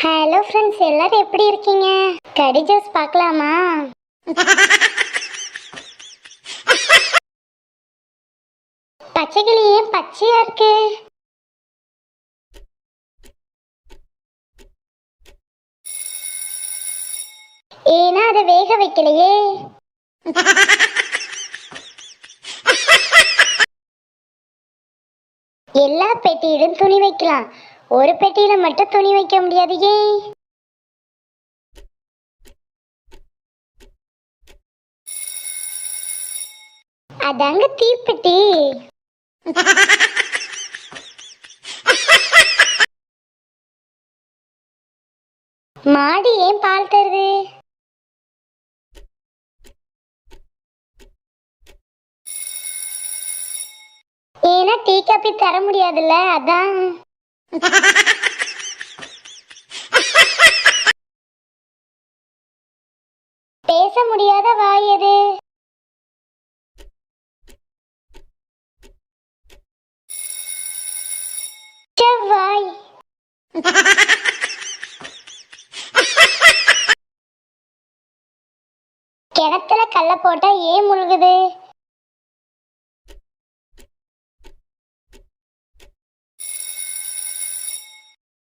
Hello friends எல்லாரும் எப்படி இருக்கீங்க? கடி ஜூஸ் பார்க்கலாமா? பச்சைக்கிளி ஏன் பச்சையா இருக்கு? ஏன்னா அதை வேக வைக்கலையே. எல்லா பெட்டியிலும் துணி வைக்கலாம். ஒரு பெட்டியில மட்டும் துணி வைக்க முடியாது ஏன் அதாங்க தீப்பெட்டி. மாடு ஏன் பால் தருது? ஏன்னா டீ காப்பி தர முடியாதுல்ல அதான். பேச முடியாத வாய் எது? செவ்வாய். கிணத்துல கல்ல போட்டா ஏன் முழுகுது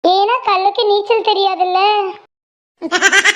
ஏன்னா கல்லுக்கு நீச்சல் தெரியாதுல்ல?